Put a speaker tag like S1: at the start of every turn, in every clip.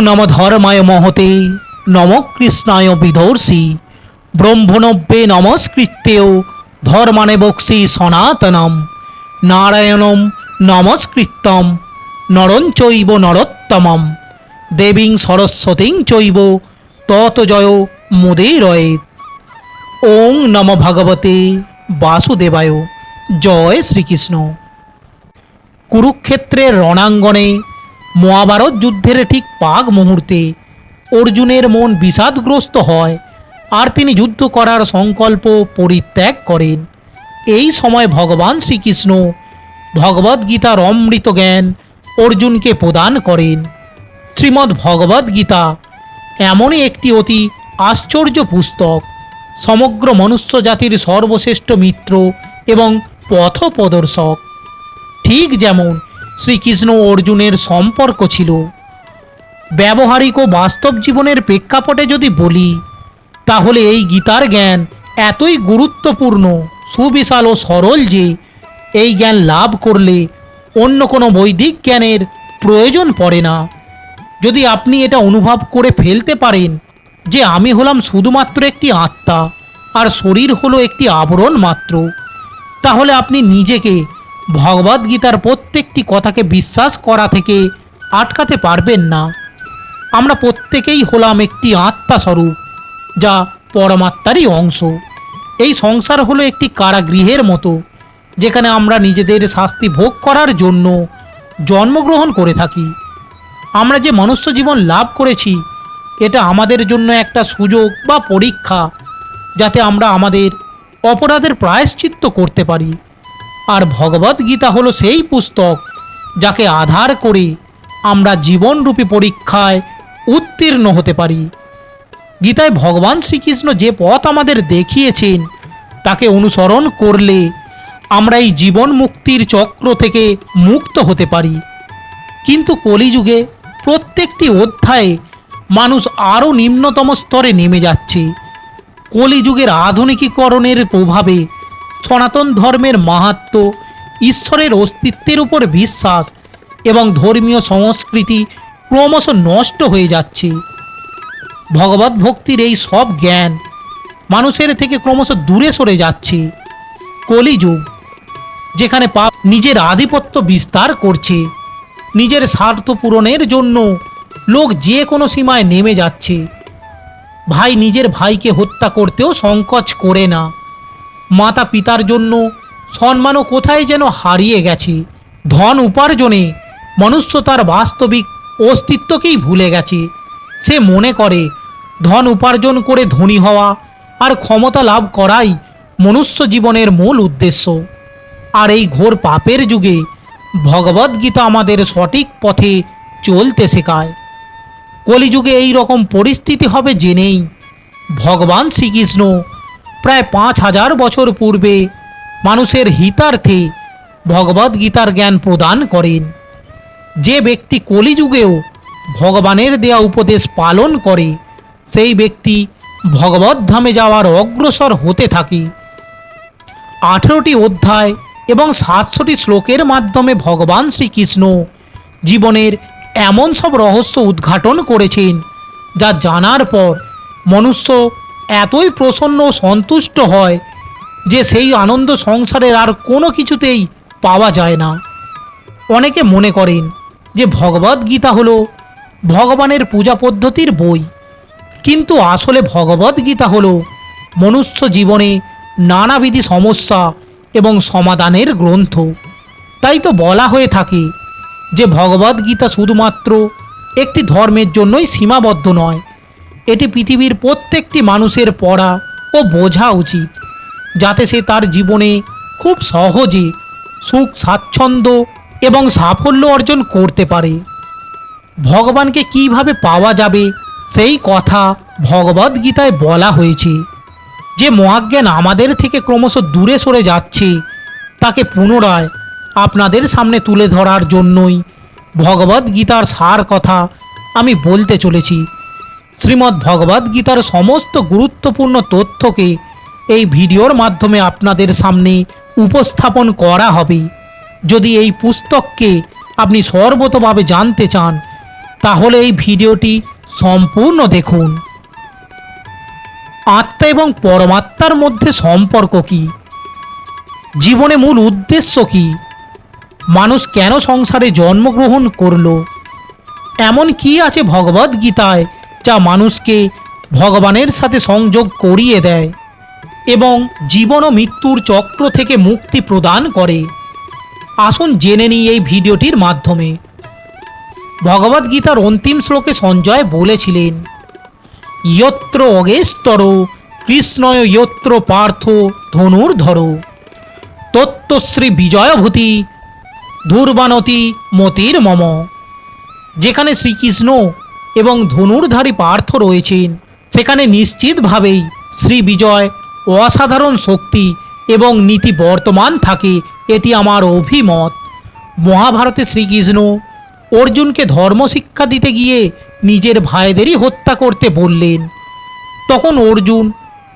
S1: নম ধর্মায় মহতে নম কৃষ্ণায় বিধর্ষি ব্রহ্মণব্যে নমস্কৃত্যেও ধর্মানে বক্সি সনাতনম নারায়ণম নমস্কৃত্যম নরঞ্চৈব নরোত্তমম দেবীং সরস্বতীং চৈব তত জয় মুদিরয়েত ওং নম ভগবতে বাসুদেবায় জয় শ্রীকৃষ্ণ কুরুক্ষেত্রের রণাঙ্গনে মহাভারত যুদ্ধের ঠিক পাগ মুহূর্তে অর্জুনের মন বিষাদগ্রস্ত হয় আর তিনি যুদ্ধ করার সংকল্প পরিত্যাগ করেন। এই সময় ভগবান শ্রীকৃষ্ণ ভগবদ্গীতার অমৃত জ্ঞান অর্জুনকে প্রদান করেন। শ্রীমদ্ ভগবদ্গীতা এমনই একটি অতি আশ্চর্য পুস্তক, সমগ্র মনুষ্য জাতির সর্বশ্রেষ্ঠ মিত্র এবং পথপ্রদর্শক ঠিক যেমন শ্রীকৃষ্ণ অর্জুনের সম্পর্ক ছিল। ব্যবহারিক ও বাস্তব জীবনের প্রেক্ষাপটে যদি বলি, তাহলে এই গীতার জ্ঞান এতই গুরুত্বপূর্ণ, সুবিশাল ও সরল যে এই জ্ঞান লাভ করলে অন্য কোনো বৈদিক জ্ঞানের প্রয়োজন পড়ে না। যদি আপনি এটা অনুভব করে ফেলতে পারেন যে আমি হলাম শুধুমাত্র একটি আত্মা আর শরীর হলো একটি আবরণ মাত্র, তাহলে আপনি নিজেকে ভগবদ্গীতার প্রত্যেকটি কথাকে বিশ্বাস করা থেকে আটকাতে পারবেন না। আমরা প্রত্যেকেই হলাম একটি আত্মাস্বরূপ যা পরমাত্মারই অংশ। এই সংসার হলো একটি কারাগৃহের মতো, যেখানে আমরা নিজেদের শাস্তি ভোগ করার জন্য জন্মগ্রহণ করে থাকি। আমরা যে মনুষ্য জীবন লাভ করেছি, এটা আমাদের জন্য একটা সুযোগ বা পরীক্ষা, যাতে আমরা আমাদের অপরাধের প্রায়শ্চিত্ত করতে পারি। আর ভগবদ্গীতা হলো সেই পুস্তক যাকে আধার করে আমরা জীবনরূপী পরীক্ষায় উত্তীর্ণ হতে পারি। গীতায় ভগবান শ্রীকৃষ্ণ যে পথ আমাদের দেখিয়েছেন, তাকে অনুসরণ করলে আমরা এই জীবন মুক্তির চক্র থেকে মুক্ত হতে পারি। কিন্তু কলিযুগে প্রত্যেকটি অধ্যায়ে মানুষ আরও নিম্নতম স্তরে নেমে যাচ্ছে। কলিযুগের আধুনিকীকরণের প্রভাবে সনাতন ধর্মের মাহাত্ম, ঈশ্বরের অস্তিত্বের উপর বিশ্বাস এবং ধর্মীয় সংস্কৃতি ক্রমশ নষ্ট হয়ে যাচ্ছে। ভগবত ভক্তির এই সব জ্ঞান মানুষের থেকে ক্রমশ দূরে সরে যাচ্ছে। কলিযুগ, যেখানে পাপ নিজের আধিপত্য বিস্তার করছে। নিজের স্বার্থ পূরণের জন্য লোক যে কোনো সীমায় নেমে যাচ্ছে। ভাই নিজের ভাইকে হত্যা করতেও সংকোচ করে না। মাতা পিতার জন্য। সম্মানও কোথায় যেন হারিয়ে গেছে। ধন উপার্জনে মনুষ্য তার বাস্তবিক অস্তিত্বকেই ভুলে গেছে। সে মনে করে, ধন উপার্জন করে ধনী হওয়া আর ক্ষমতা লাভ করাই মনুষ্য জীবনের মূল উদ্দেশ্য। আর এই ঘোর পাপের যুগে ভগবদ্গীতা আমাদের সঠিক পথে চলতে শেখায়। কলিযুগে এই রকম পরিস্থিতি হবে জেনেই ভগবান শ্রীকৃষ্ণ প্রায় পাঁচ হাজার বছর পূর্বে মানুষের হিতার্থে ভগবদ্গীতার জ্ঞান প্রদান করেন। যে ব্যক্তি কলিযুগেও ভগবানের দেয়া উপদেশ পালন করে, সেই ব্যক্তি ভগবদ্ধামে যাওয়ার অগ্রসর হতে থাকে। আঠেরোটি অধ্যায় এবং সাতশোটি শ্লোকের মাধ্যমে ভগবান শ্রীকৃষ্ণ জীবনের এমন সব রহস্য উদ্ঘাটন করেছেন, যা জানার পর মনুষ্য এতই প্রসন্ন ও সন্তুষ্ট হয় যে সেই আনন্দ সংসারের আর কোনো কিছুতেই পাওয়া যায় না। অনেকে মনে করেন যে ভগবদ্গীতা হলো ভগবানের পূজা পদ্ধতির বই। কিন্তু আসলে ভগবদ্গীতা হলো মনুষ্য জীবনে নানাবিধি সমস্যা এবং সমাধানের গ্রন্থ। তাই তো বলা হয়ে থাকে যে ভগবদ্গীতা শুধুমাত্র একটি ধর্মের জন্যই সীমাবদ্ধ নয় এটি পৃথিবীর প্রত্যেকটি মানুষের পড়া ও বোঝা উচিত, যাতে সে তার জীবনে খুব সহজে সুখ, স্বাচ্ছন্দ্য এবং সাফল্য অর্জন করতে পারে। ভগবানকে কীভাবে পাওয়া যাবে সেই কথা ভগবদ্গীতায় বলা হয়েছে। যে মহাজ্ঞান আমাদের থেকে ক্রমশ দূরে সরে যাচ্ছে, তাকে পুনরায় আপনাদের সামনে তুলে ধরার জন্যই ভগবদ্গীতার সার কথা আমি বলতে চলেছি। শ্রীমদ্ ভগবদ্গীতার সমস্ত গুরুত্বপূর্ণ তথ্যকে এই ভিডিওর মাধ্যমে আপনাদের সামনে উপস্থাপন করা হবে। যদি এই পুস্তককে আপনি সর্বতভাবে জানতে চান, তাহলে এই ভিডিওটি সম্পূর্ণ দেখুন। আত্মা এবং পরমাত্মার মধ্যে সম্পর্ক কি? জীবনে মূল উদ্দেশ্য কি? মানুষ কেন সংসারে জন্মগ্রহণ করল? এমন কি আছে ভগবদ গীতায় যা মানুষকে ভগবানের সাথে সংযোগ করিয়ে দেয় এবং জীবন ও মৃত্যুর চক্র থেকে মুক্তি প্রদান করে। আসুন জেনে নিই এই ভিডিওটির মাধ্যমে। ভগবদ্গীতার অন্তিম শ্লোকে সঞ্জয় বলেছিলেন, ইয়ত্র অগেস্তর কৃষ্ণয় ইয়ত্র পার্থ ধনুর্ধর। তত্ত্বশ্রী বিজয়ভূতি ধূর্বানতি মতির মম। যেখানে শ্রীকৃষ্ণ এবং ধনুর্ধারী পার্থ রয়েছেন। সেখানে নিশ্চিতভাবেই শ্রী বিজয় অসাধারণ শক্তি এবং নীতি বর্তমান থাকে, এটি আমার অভিমত। মহাভারতে শ্রীকৃষ্ণ অর্জুনকে ধর্মশিক্ষা দিতে গিয়ে নিজের ভাইদেরই হত্যা করতে বললেন। তখন অর্জুন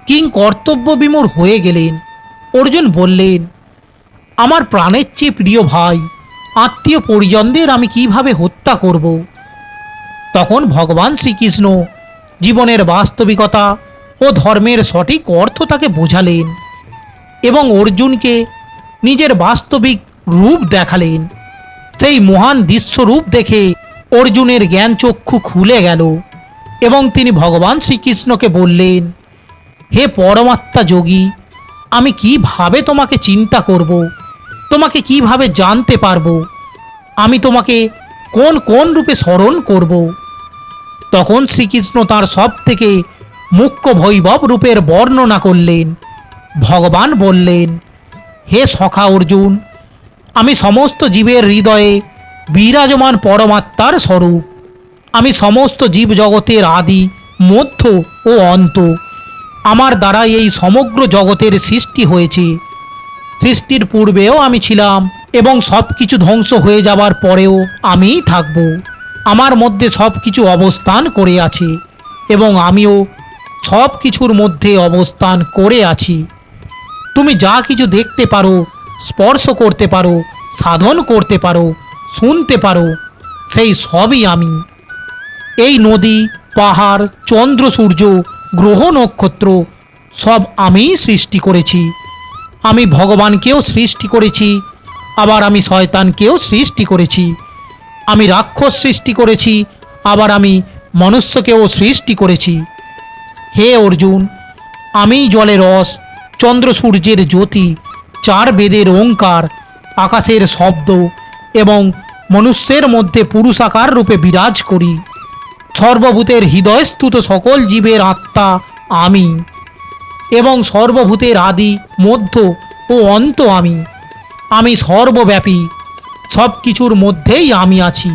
S1: কিং কর্তব্য বিমূর হয়ে গেলেন। অর্জুন বললেন, আমার প্রাণের চেয়ে প্রিয় ভাই, আত্মীয় পরিজনদের আমি কীভাবে হত্যা করব? তখন ভগবান শ্রীকৃষ্ণ জীবনের বাস্তবিকতা ও ধর্মের সঠিক অর্থ তাকে বোঝালেন এবং অর্জুনকে নিজের বাস্তবিক রূপ দেখালেন। সেই মহান দৃশ্যরূপ দেখে অর্জুনের জ্ঞান চক্ষু খুলে গেল এবং তিনি ভগবান শ্রীকৃষ্ণকে বললেন, হে পরমাত্মা যোগী, আমি কীভাবে তোমাকে চিন্তা করব? তোমাকে কীভাবে জানতে পারব? আমি তোমাকে কোন কোন রূপে স্মরণ করব? তখন শ্রীকৃষ্ণ তার সব থেকে মুখ্য ভৈভব রূপের বর্ণনা করলেন। ভগবান বললেন, হে সখা অর্জুন, আমি সমস্ত জীবের হৃদয়ে বিরাজমান পরমাত্মার স্বরূপ। আমি সমস্ত জীব জগতের আদি, মধ্য ও অন্ত। আমার দ্বারা এই সমগ্র জগতের সৃষ্টি হয়েছে। সৃষ্টির পূর্বেও আমি ছিলাম এবং সব কিছু ধ্বংস হয়ে যাবার পরেও আমিই থাকব। আমার মধ্যে সব কিছু অবস্থান করে আছে এবং আমিও সব কিছুর মধ্যে অবস্থান করে আছি। তুমি যা কিছু দেখতে পারো, স্পর্শ করতে পারো, সাধন করতে পারো, শুনতে পারো, সেই সবই আমি। এই নদী, পাহাড়, চন্দ্র, সূর্য, গ্রহ, নক্ষত্র সব আমিই সৃষ্টি করেছি। আমি ভগবানকেও সৃষ্টি করেছি, আবার আমি শয়তানকেও সৃষ্টি করেছি। আমি রাক্ষস সৃষ্টি করেছি, আবার আমি মনুষ্যকেও সৃষ্টি করেছি। হে অর্জুন, আমি জলের রস, চন্দ্র সূর্যের জ্যোতি, চার বেদের ওঙ্কার, আকাশের শব্দ এবং মনুষ্যের মধ্যে পুরুষাকার রূপে বিরাজ করি। সর্বভূতের হৃদয়স্তুত সকল জীবের আত্মা আমি এবং সর্বভূতের আদি মধ্য ও অন্ত আমি। আমি সর্বব্যাপী সব কিছুর মধ্যেই আমি আছি।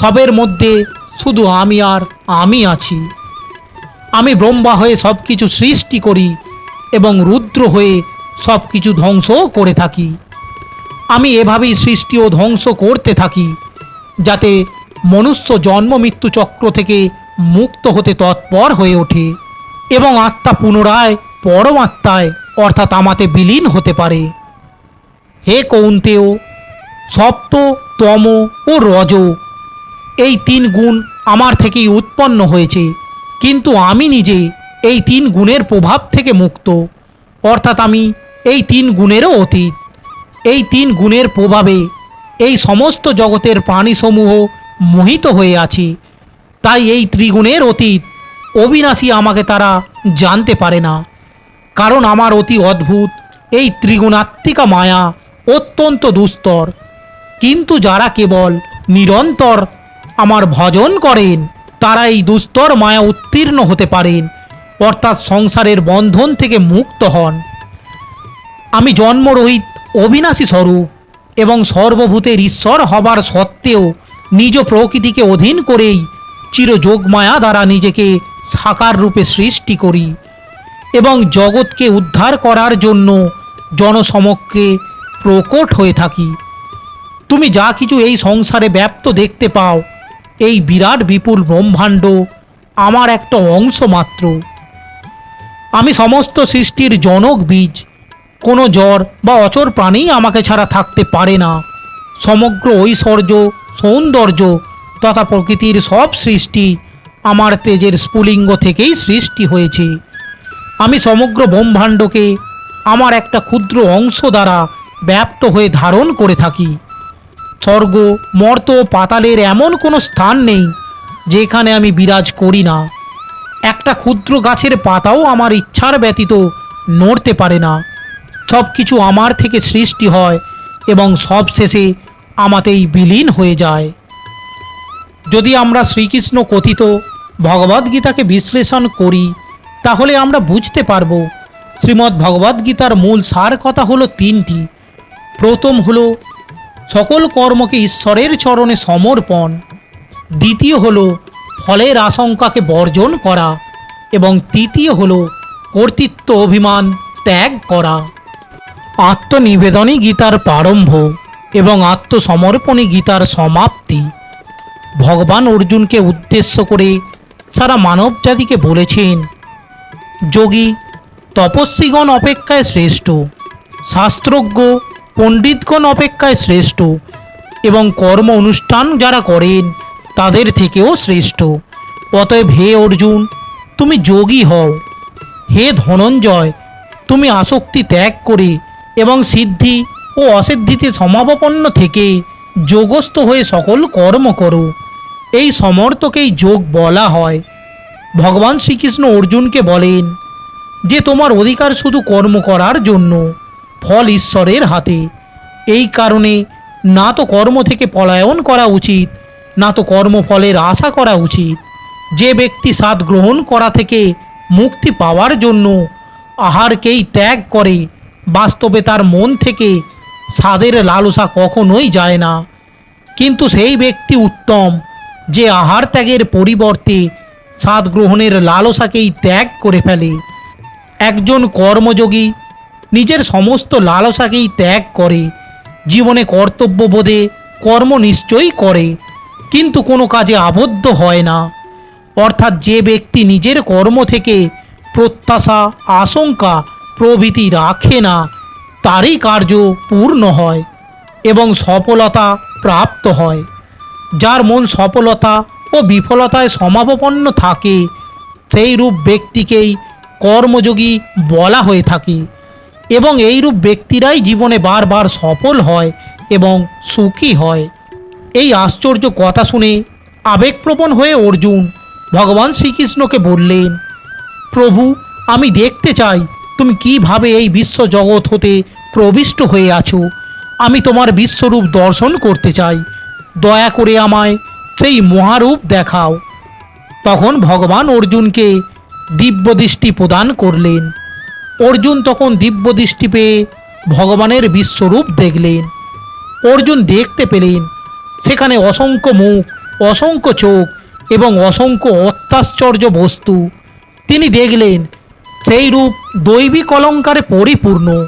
S1: সবের মধ্যে শুধু আমি আর আমি আছি। আমি ব্রহ্মা হয়ে সব কিছু সৃষ্টি করি এবং রুদ্র হয়ে সব কিছু ধ্বংসও করে থাকি। আমি এভাবেই সৃষ্টি ও ধ্বংস করতে থাকি, যাতে মনুষ্য জন্ম মৃত্যু চক্র থেকে মুক্ত হতে তৎপর হয়ে ওঠে এবং আত্মা পুনরায় পরমাত্মায় অর্থাৎ আমাতে বিলীন হতে পারে। হে কৌন্তেয় সপ্ত তম ও রজ। এই তিন গুণ আমার থেকেই উৎপন্ন হয়েছে, কিন্তু আমি নিজে এই তিন গুণের প্রভাব থেকে মুক্ত। অর্থাৎ আমি এই তিন গুণেরও অতীত। এই তিন গুণের প্রভাবে এই সমস্ত জগতের প্রাণীসমূহ মোহিত হয়ে আছে। তাই এই ত্রিগুণের অতীত অবিনাশী আমাকে তারা জানতে পারে না। কারণ আমার অতি অদ্ভুত এই ত্রিগুণাত্মিকা মায়া অত্যন্ত দুস্তর। কিন্তু যারা কেবল নিরন্তর আমার ভজন করেন তারা এই দুস্তর মায়া উত্তীর্ণ হতে পারেন, অর্থাৎ সংসারের বন্ধন থেকে মুক্ত হন। আমি জন্মরহিত অবিনাশী স্বরূপ এবং সর্বভূতের ঈশ্বর হবার সত্ত্বেও নিজ প্রকৃতিকে অধীন করেই চিরযোগমায়া দ্বারা নিজেকে সাকার রূপে সৃষ্টি করি এবং জগৎকে উদ্ধার করার জন্য জনসমক্ষে প্রকট হয়ে থাকি। তুমি যা কিছু এই সংসারে ব্যাপ্ত দেখতে পাও, এই বিরাট বিপুল ব্রহ্মাণ্ড আমার একটা অংশ মাত্র। আমি সমস্ত সৃষ্টির জনক বীজ, কোনো জ্বর বা অচর প্রাণী আমাকে ছাড়া থাকতে পারে না। সমগ্র ঐশ্বর্য, সৌন্দর্য তথা প্রকৃতির সব সৃষ্টি আমার তেজের স্ফুলিঙ্গ থেকেই সৃষ্টি হয়েছে। আমি সমগ্র ব্রহ্মাণ্ডকে আমার একটা ক্ষুদ্র অংশ দ্বারা ব্যাপ্ত হয়ে ধারণ করে থাকি। স্বর্গ, মর্ত পাতালের এমন কোনো স্থান নেই যেখানে আমি বিরাজ করি না। একটা ক্ষুদ্র গাছের পাতাও আমার ইচ্ছার ব্যতীত নড়তে পারে না। সব কিছু আমার থেকে সৃষ্টি হয় এবং সব শেষে আমাতেই বিলীন হয়ে যায়। যদি আমরা শ্রীকৃষ্ণ কথিত ভগবদ্গীতাকে বিশ্লেষণ করি, তাহলে আমরা বুঝতে পারব শ্রীমদ্ ভগবদ্গীতার মূল সার কথা হলো তিনটি। প্রথম হলো সকল কর্মকে ঈশ্বরের চরণে সমর্পণ। দ্বিতীয় হল ফলের আশঙ্কাকে বর্জন করা এবং তৃতীয় হল কর্তৃত্ব অভিমান ত্যাগ করা। আত্মনিবেদনই গীতার প্রারম্ভ এবং আত্মসমর্পণই গীতার সমাপ্তি। ভগবান অর্জুনকে উদ্দেশ্য করে সারা মানব জাতিকে বলেছেন, যোগী, তপস্বীগণ অপেক্ষায় শ্রেষ্ঠ, শাস্ত্রজ্ঞ পণ্ডিতগণ অপেক্ষায় শ্রেষ্ঠ এবং কর্ম অনুষ্ঠান যারা করেন, তাদের থেকেও শ্রেষ্ঠ। অতএব হে অর্জুন, তুমি যোগী হও। হে ধনঞ্জয়, তুমি আসক্তি ত্যাগ করে এবং সিদ্ধি ও অসিদ্ধিতে সমাপন্ন থেকে যোগস্থ হয়ে সকল কর্ম করো। এই সমর্থকেই যোগ বলা হয়। ভগবান শ্রীকৃষ্ণ অর্জুনকে বলেন যে, তোমার অধিকার শুধু কর্ম করার জন্য। ফল ঈশ্বরের হাতে। এই কারণে না তো কর্ম থেকে পলায়ন করা উচিত, না তো কর্মফলের আশা করা উচিত। যে ব্যক্তি স্বাদ গ্রহণ করা থেকে মুক্তি পাওয়ার জন্য আহারকেই ত্যাগ করে, বাস্তবে তার মন থেকে স্বাদের লালসা কখনোই যায় না। কিন্তু সেই ব্যক্তি উত্তম, যে আহার ত্যাগের পরিবর্তে স্বাদ গ্রহণের লালসাকেই ত্যাগ করে ফেলে। একজন কর্মযোগী নিজের সমস্ত লালসাকেই ত্যাগ করে, জীবনে কর্তব্যবোধে কর্ম নিশ্চয়ই করে, কিন্তু কোনো কাজে আবদ্ধ হয় না। অর্থাৎ যে ব্যক্তি নিজের কর্ম থেকে প্রত্যাশা, আশঙ্কা, প্রভৃতি রাখে না, তারই কার্য পূর্ণ হয় এবং সফলতা প্রাপ্ত হয়। যার মন সফলতা ও বিফলতায় সমাপন্ন থাকে সেই রূপ ব্যক্তিকেই কর্মযোগী বলা হয়ে থাকে। এবং এইরূপ ব্যক্তিরাই জীবনে বারবার সফল হয় এবং সুখী হয়। এই আশ্চর্য কথা শুনে আবেগপ্রবণ হয়ে অর্জুন ভগবান শ্রীকৃষ্ণকে বললেন, প্রভু, আমি দেখতে চাই তুমি কীভাবে এই বিশ্ব জগৎ হতে প্রবিষ্ট হয়ে আছো। আমি তোমার বিশ্বরূপ দর্শন করতে চাই। দয়া করে আমায় সেই মহারূপ দেখাও। তখন ভগবান অর্জুনকে দিব্যদৃষ্টি প্রদান করলেন। অর্জুন তখন দিব্যদৃষ্টি পেয়ে ভগবানের বিশ্বরূপ দেখলেন। অর্জুন দেখতে পেলেন, সেখানে অসংখ্য মুখ, অসংখ্য চোখ এবং অসংখ্য অত্যাশ্চর্য বস্তু। তিনি দেখলেন, সেই রূপ দৈবিক অলঙ্কারে পরিপূর্ণ।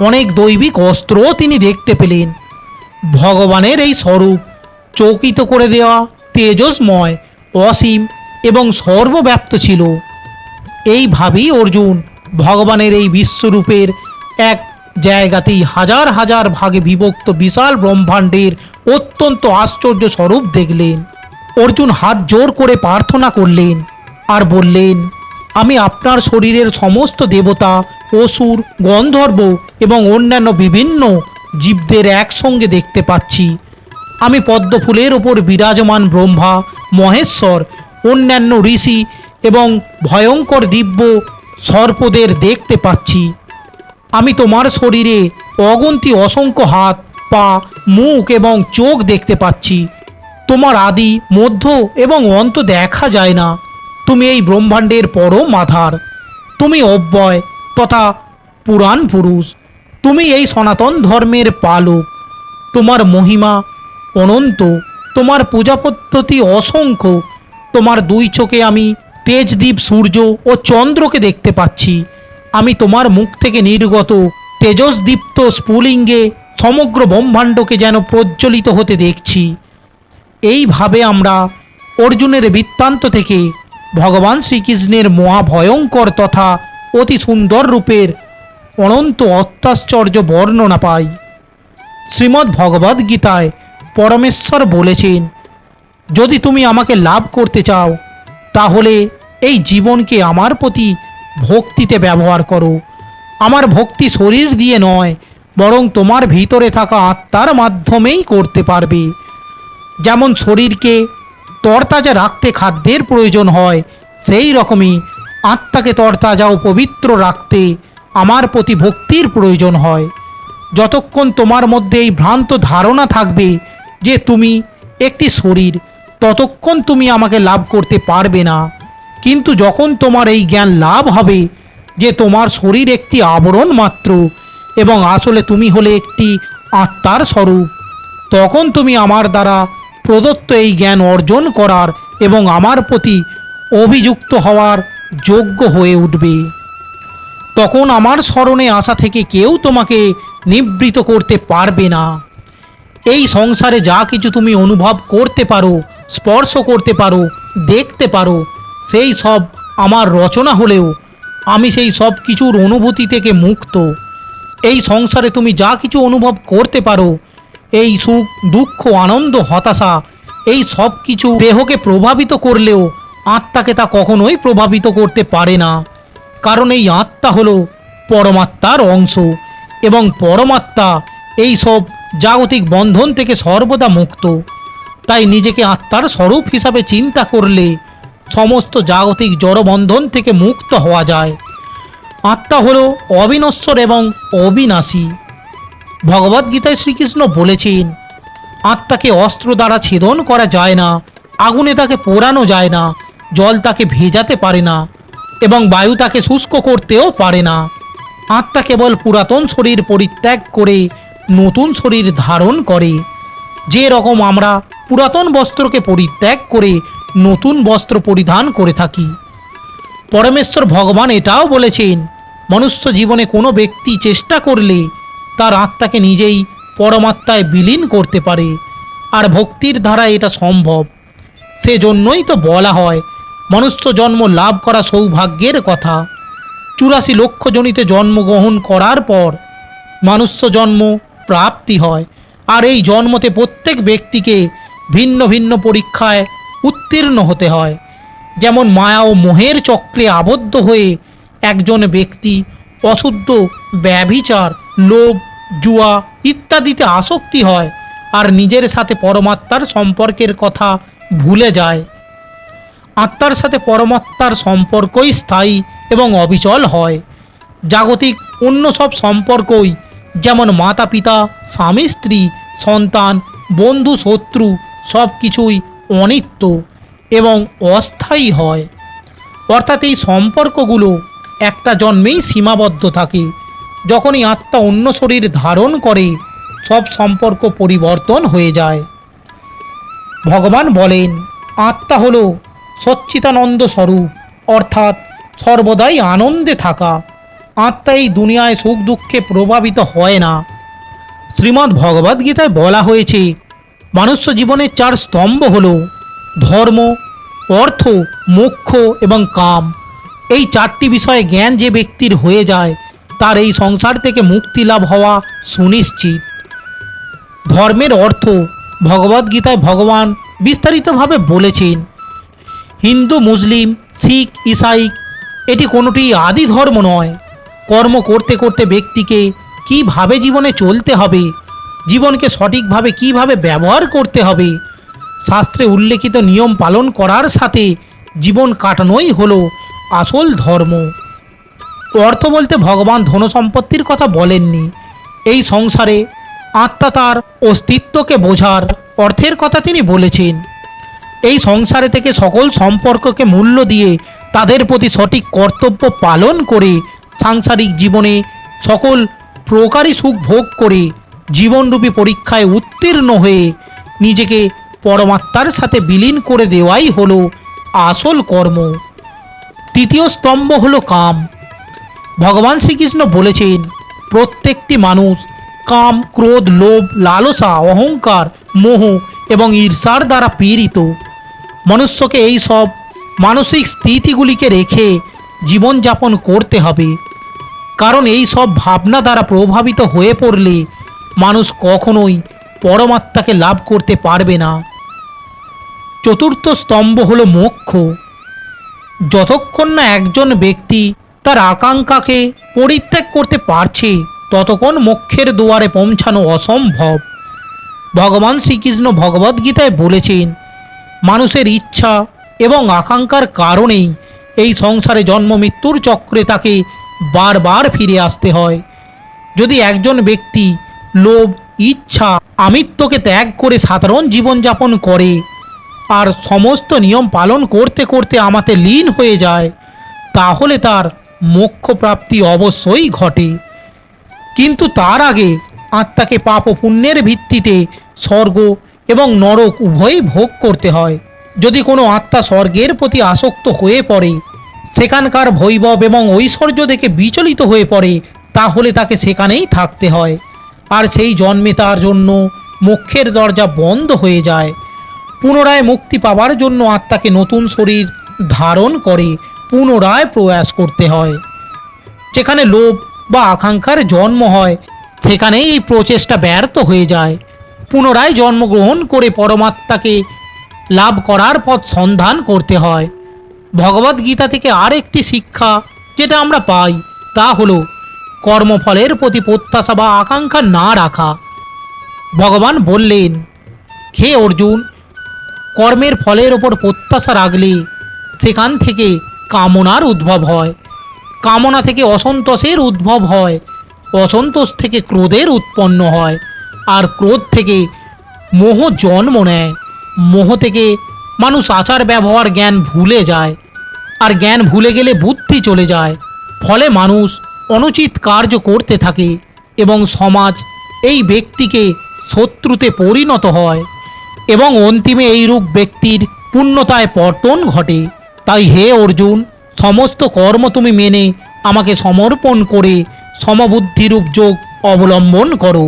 S1: অনেক দৈবিক অস্ত্রও তিনি দেখতে পেলেন। ভগবানের এই স্বরূপ চৌকিত করে দেওয়া তেজস্ময়, অসীম এবং সর্বব্যাপ্ত ছিল। এইভাবেই অর্জুন ভগবানের এই বিশ্বরূপের এক জায়গাতেই হাজার হাজার ভাগে বিভক্ত বিশাল ব্রহ্মাণ্ডের অত্যন্ত আশ্চর্য স্বরূপ দেখলেন। অর্জুন হাত জোর করে প্রার্থনা করলেন আর বললেন, আমি আপনার শরীরের সমস্ত দেবতা, অসুর, গন্ধর্ব এবং অন্যান্য বিভিন্ন জীবদের একসঙ্গে দেখতে পাচ্ছি। আমি পদ্মফুলের ওপর বিরাজমান ব্রহ্মা, মহেশ্বর, অন্যান্য ঋষি এবং ভয়ঙ্কর দিব্য সর্পদের দেখতে পাচ্ছি। আমি তোমার শরীরে অগন্তি অসংখ্য হাত, পা, মুখ এবং চোখ দেখতে পাচ্ছি। তোমার আদি, মধ্য এবং অন্ত দেখা যায় না। তুমি এই ব্রহ্মাণ্ডের পরম মাধার তুমি অব্যয় তথা পুরাণ পুরুষ। তুমি এই সনাতন ধর্মের পালক। তোমার মহিমা অনন্ত। তোমার পূজা পদ্ধতি অসংখ্য। তোমার দুই চোখে আমি তেজদীপ সূর্য ও চন্দ্রকে দেখতে পাচ্ছি। আমি তোমার মুখ থেকে নির্গত তেজস্দীপ্ত স্ফুলিঙ্গে সমগ্র ব্রহ্মাণ্ডকে যেন প্রজ্বলিত হতে দেখছি। এইভাবে আমরা অর্জুনের বৃত্তান্ত থেকে ভগবান শ্রীকৃষ্ণের মহাভয়ঙ্কর তথা অতি সুন্দর রূপের অনন্ত অত্যাশ্চর্য বর্ণনা পাই। শ্রীমদ্ ভগবদ্গীতায় পরমেশ্বর বলেছেন, যদি তুমি আমাকে লাভ করতে চাও, তাহলে এই জীবনকে আমার প্রতি ভক্তিতে ব্যবহার করো। আমার ভক্তি শরীর দিয়ে নয়, বরং তোমার ভিতরে থাকা আত্মার মাধ্যমেই করতে পারবে। যেমন শরীরকে তরতাজা রাখতে খাদ্যের প্রয়োজন হয়, সেই রকমই আত্মাকে তরতাজা ও পবিত্র রাখতে আমার প্রতি ভক্তির প্রয়োজন হয়। যতক্ষণ তোমার মধ্যে এই ভ্রান্ত ধারণা থাকবে যে তুমি একটি শরীর, ততক্ষণ তুমি আমাকে লাভ করতে পারবে না। কিন্তু যখন তোমার এই জ্ঞান লাভ হবে যে তোমার শরীর একটি আবরণ মাত্র এবং আসলে তুমি হলে একটি আত্মার স্বরূপ, তখন তুমি আমার দ্বারা প্রদত্ত এই জ্ঞান অর্জন করার এবং আমার প্রতি অভিযুক্ত হওয়ার যোগ্য হয়ে উঠবে। তখন আমার স্মরণে আসা থেকে কেউ তোমাকে নিবৃত করতে পারবে না। এই সংসারে যা কিছু তুমি অনুভব করতে পারো, স্পর্শ করতে পারো, দেখতে পারো সেই সব আমার রচনা হলেও আমি সেই সব কিছুর অনুভূতি থেকে মুক্ত। এই সংসারে তুমি যা কিছু অনুভব করতে পারো, এই সুখ, দুঃখ, আনন্দ, হতাশা, এই সব কিছু দেহকে প্রভাবিত করলেও আত্মাকে তা কখনোই প্রভাবিত করতে পারে না। কারণ এই আত্মা হলো পরমাত্মার অংশ এবং পরমাত্মা এই সব জাগতিক বন্ধন থেকে সর্বদা মুক্ত। তাই নিজেকে আত্মার স্বরূপ হিসাবে চিন্তা করলে সমস্ত জাগতিক জড়বন্ধন থেকে মুক্ত হওয়া যায়। আত্মা হল অবিনশ্বর এবং অবিনাশী। ভগবদ্গীতায় শ্রীকৃষ্ণ বলেছেন, আত্মাকে অস্ত্র দ্বারা ছেদন করা যায় না, আগুনে তাকে পোড়ানো যায় না, জল তাকে ভেজাতে পারে না এবং বায়ু তাকে শুষ্ক করতেও পারে না। আত্মা কেবল পুরাতন শরীর পরিত্যাগ করে নতুন শরীর ধারণ করে। যে রকম আমরা পুরাতন বস্ত্রকে পরিত্যাগ করে নতুন বস্ত্র পরিধান করে থাকি। পরমেশ্বর ভগবান এটাও বলেছেন, মনুষ্য জীবনে কোনো ব্যক্তি চেষ্টা করলে তার আত্মাকে নিজেই পরমাত্মায় বিলীন করতে পারে, আর ভক্তির দ্বারা এটা সম্ভব। সেজন্যই তো বলা হয়, মনুষ্য জন্ম লাভ করা সৌভাগ্যের কথা। চুরাশি লক্ষ জনিতে জন্মগ্রহণ করার পর মানুষ্য জন্ম প্রাপ্তি হয়, আর এই জন্মতে প্রত্যেক ব্যক্তিকে ভিন্ন ভিন্ন পরীক্ষায় উত্তীর্ণ হতে হয়। যেমন মায়া ও মোহের চক্রে আবদ্ধ হয়ে একজন ব্যক্তি অশুদ্ধ, ব্যভিচার, লোভ, জুয়া ইত্যাদিতে আসক্তি হয় আর নিজের সাথে পরমাত্মার সম্পর্কের কথা ভুলে যায়। আত্মার সাথে পরমাত্মার সম্পর্কই স্থায়ী এবং অবিচল হয়। জাগতিক অন্য সব সম্পর্কই যেমন মাতা পিতা স্বামী স্ত্রী সন্তান বন্ধু শত্রু সব কিছুই অনিত্য এবং অস্থায়ী হয়। অর্থাৎ এই সম্পর্কগুলো একটা জন্মেই সীমাবদ্ধ থাকে। যখনই আত্মা অন্য শরীর ধারণ করে, সব সম্পর্ক পরিবর্তন হয়ে যায়। ভগবান বলেন, আত্মা হল সচ্চিতানন্দ স্বরূপ, অর্থাৎ সর্বদাই আনন্দে থাকা। আত্মা এই দুনিয়ায় সুখ দুঃখে প্রভাবিত হয় না। শ্রীমদ্ ভগবদ্গীতায় বলা হয়েছে মানুষ্য জীবনের চার স্তম্ভ হল ধর্ম, অর্থ, মোক্ষ এবং কাম। এই চারটি বিষয়ে জ্ঞান যে ব্যক্তির হয়ে যায়, তার এই সংসার থেকে মুক্তি লাভ হওয়া সুনিশ্চিত। ধর্মের অর্থ ভগবদ্গীতায় ভগবান বিস্তারিতভাবে বলেছেন, হিন্দু, মুসলিম, শিখ, ইসাই, এটি কোনোটি আদি ধর্ম নয়। কর্ম করতে করতে ব্যক্তিকে কীভাবে জীবনে চলতে হবে জীবনকে সঠিকভাবে কীভাবে ব্যবহার করতে হবে? শাস্ত্রে উল্লেখিত নিয়ম পালন করার সাথে জীবন কাটানোই হলো আসল ধর্ম। অর্থ বলতে ভগবান ধন সম্পত্তির কথা বলেননি। এই সংসারে আত্মা তার অস্তিত্বকে বোঝার অর্থের কথা তিনি বলেছেন। এই সংসারে থেকে সকল সম্পর্ককে মূল্য দিয়ে তাদের প্রতি সঠিক কর্তব্য পালন করে সাংসারিক জীবনে সকল প্রকারই সুখ ভোগ করে জীবনরূপী পরীক্ষায় উত্তীর্ণ হয়ে নিজেকে পরমাত্মার সাথে বিলীন করে দেওয়াই হলো আসল কর্ম। তৃতীয় স্তম্ভ হলো কাম। ভগবান শ্রীকৃষ্ণ বলেছেন, প্রত্যেকটি মানুষ কাম, ক্রোধ, লোভ, লালসা, অহংকার, মোহ এবং ঈর্ষার দ্বারা পীড়িত। মনুষ্যকে এই সব মানসিক স্থিতিগুলিকে রেখে জীবনযাপন করতে হবে। কারণ এই সব ভাবনা দ্বারা প্রভাবিত হয়ে পড়লে মানুষ কখনোই পরমাত্মাকে লাভ করতে পারবে না। চতুর্থ স্তম্ভ হলো মোক্ষ। যতক্ষণ না একজন ব্যক্তি তার আকাঙ্ক্ষাকে পরিত্যাগ করতে পারছে, ততক্ষণ মোক্ষের দুয়ারে পৌঁছানো অসম্ভব। ভগবান শ্রীকৃষ্ণ ভগবদ্গীতায় বলেছেন, মানুষের ইচ্ছা এবং আকাঙ্ক্ষার কারণেই এই সংসারে জন্ম মৃত্যুর চক্রে তাকে বারবার ফিরে আসতে হয়। যদি একজন ব্যক্তি লোভ, ইচ্ছা, আমিত্বকে ত্যাগ করে সাধারণ জীবনযাপন করে। আর সমস্ত নিয়ম পালন করতে করতে আমাতে লীন হয়ে যায়, তাহলে তার মোক্ষ প্রাপ্তি অবশ্যই ঘটে। কিন্তু তার আগে আত্মাকে পাপ ও পুণ্যের ভিত্তিতে স্বর্গ এবং নরক উভয়ই ভোগ করতে হয়। যদি কোনো আত্মা স্বর্গের প্রতি আসক্ত হয়ে পড়ে, সেখানকার বৈভব এবং ঐশ্বর্য দেখে বিচলিত হয়ে পড়ে, তাহলে তাকে সেখানেই থাকতে হয়। আর সেই জন্মে তার জন্য মোক্ষের দরজা বন্ধ হয়ে যায়। পুনরায় মুক্তি পাওয়ার জন্য আত্মাকে নতুন শরীর ধারণ করে পুনরায় প্রয়াস করতে হয়। যেখানে লোভ বা আকাঙ্ক্ষার জন্ম হয়, সেখানেই এই প্রচেষ্টা ব্যর্থ হয়ে যায়। পুনরায় জন্মগ্রহণ করে পরমাত্মাকে লাভ করার পথ সন্ধান করতে হয়। ভগবদ্গীতা থেকে আরেকটি শিক্ষা যেটা আমরা পাই, তা হলো কর্মফলের প্রতি প্রত্যাশা বা আকাঙ্ক্ষা না রাখা। ভগবান বললেন, হে অর্জুন, কর্মের ফলের ওপর প্রত্যাশা রাখলে সেখান থেকে কামনার উদ্ভব হয়। কামনা থেকে অসন্তোষের উদ্ভব হয়, অসন্তোষ থেকে ক্রোধের উৎপন্ন হয়, আর ক্রোধ থেকে মোহ জন্ম নেয়। মোহ থেকে মানুষ আচার, ব্যবহার, জ্ঞান ভুলে যায়, আর জ্ঞান ভুলে গেলে বুদ্ধি চলে যায়। ফলে মানুষ অনুচিত কার্য করতে থাকে এবং সমাজ এই ব্যক্তিকে শত্রুতে পরিণত হয় এবং অন্তিমে এইরূপ ব্যক্তির পূর্ণতায় পর্তন ঘটে। তাই হে অর্জুন, সমস্ত কর্ম তুমি মেনে আমাকে সমর্পণ করে সমবুদ্ধিরূপ যোগ অবলম্বন করো।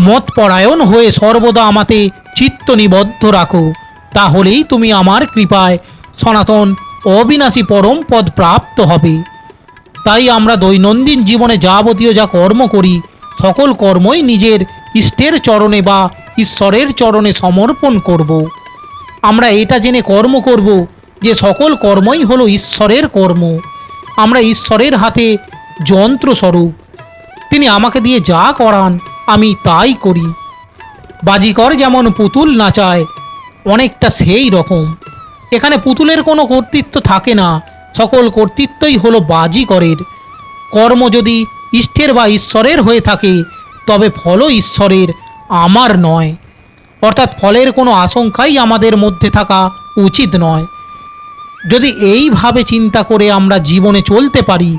S1: মতপরায়ণ হয়ে সর্বদা আমাতে চিত্ত নিবদ্ধ রাখো। তাহলেই তুমি আমার কৃপায় সনাতন অবিনাশী পরম পদ প্রাপ্ত হবে। তাই আমরা দৈনন্দিন জীবনে যাবতীয় যা কর্ম করি, সকল কর্মই নিজের ইষ্টের চরণে বা ঈশ্বরের চরণে সমর্পণ করব। আমরা এটা জেনে কর্ম করব যে সকল কর্মই হলো ঈশ্বরের কর্ম। আমরা ঈশ্বরের হাতে যন্ত্রস্বরূপ। তিনি আমাকে দিয়ে যা করান, আমি তাই করি। বাজিকর যেমন পুতুল নাচায়, অনেকটা সেই রকম। এখানে পুতুলের কোনো কর্তৃত্ব থাকে না। সকল কর্তৃত্বই হলো বাজিকরের কর্ম যদি ইষ্টের বা ঈশ্বরের হয়ে থাকে, তবে ফলও ঈশ্বরের, আমার নয়। অর্থাৎ ফলের কোনো আশঙ্কাই আমাদের মধ্যে থাকা উচিত নয়। যদি এইভাবে চিন্তা করে আমরা জীবনে চলতে পারি,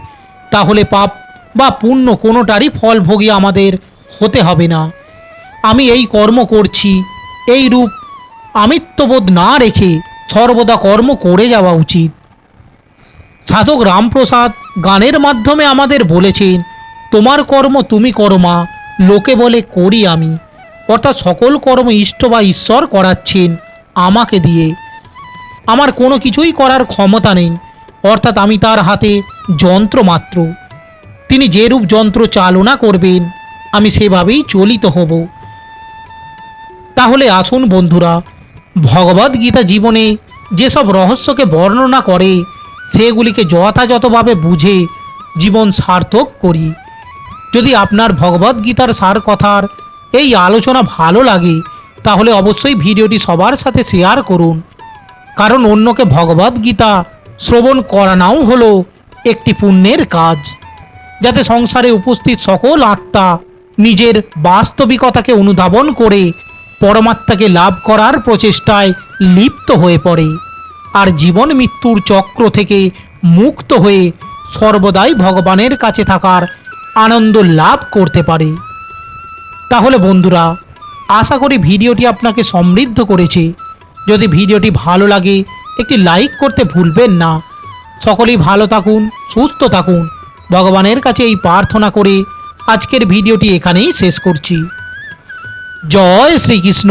S1: তাহলে পাপ বা পুণ্য কোনোটারই ফলভোগী আমাদের হতে হবে না। আমি এই কর্ম করছি, এই রূপ আমিত্ববোধ না রেখে সর্বদা কর্ম করে যাওয়া উচিত। সাধক রামপ্রসাদ গানের মাধ্যমে আমাদের বলেছেন, তোমার কর্ম তুমি করো মা, লোকে বলে করি আমি। অর্থাৎ সকল কর্ম ইষ্ট বা ঈশ্বর করাচ্ছেন আমাকে দিয়ে। আমার কোনো কিছুই করার ক্ষমতা নেই, অর্থাৎ আমি তার হাতে যন্ত্র মাত্র। তিনি যে রূপ যন্ত্র চালনা করবেন, আমি সেভাবেই চলিত হব। তাহলে আসুন বন্ধুরা, ভগবদ্গীতা জীবনে যেসব রহস্যকে বর্ণনা করে সেগুলিকে যথাযথভাবে বুঝে জীবন সার্থক করি। যদি আপনার ভগবদ্গীতার সার কথার এই আলোচনা ভালো লাগে, তাহলে অবশ্যই ভিডিওটি সবার সাথে শেয়ার করুন। কারণ অন্যকে ভগবদ্গীতা শ্রবণ করানাও হলো একটি পুণ্যের কাজ। যাতে সংসারে উপস্থিত সকল আত্মা নিজের বাস্তবিকতাকে অনুধাবন করে, পরমাত্মাকে লাভ করার প্রচেষ্টায় লিপ্ত হয়ে পড়ে। আর জীবন মৃত্যুর চক্র থেকে মুক্ত হয়ে সর্বদাই ভগবানের কাছে থাকার আনন্দ লাভ করতে পারে। তাহলে বন্ধুরা, আশা করি ভিডিওটি আপনাকে সমৃদ্ধ করেছে। যদি ভিডিওটি ভালো লাগে, একটি লাইক করতে ভুলবেন না। সকলেই ভালো থাকুন, সুস্থ থাকুন। ভগবানের কাছে এই প্রার্থনা করে আজকের ভিডিওটি এখানেই শেষ করছি। জয় শ্রীকৃষ্ণ,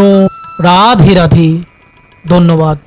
S1: রাধে রাধে। ধন্যবাদ।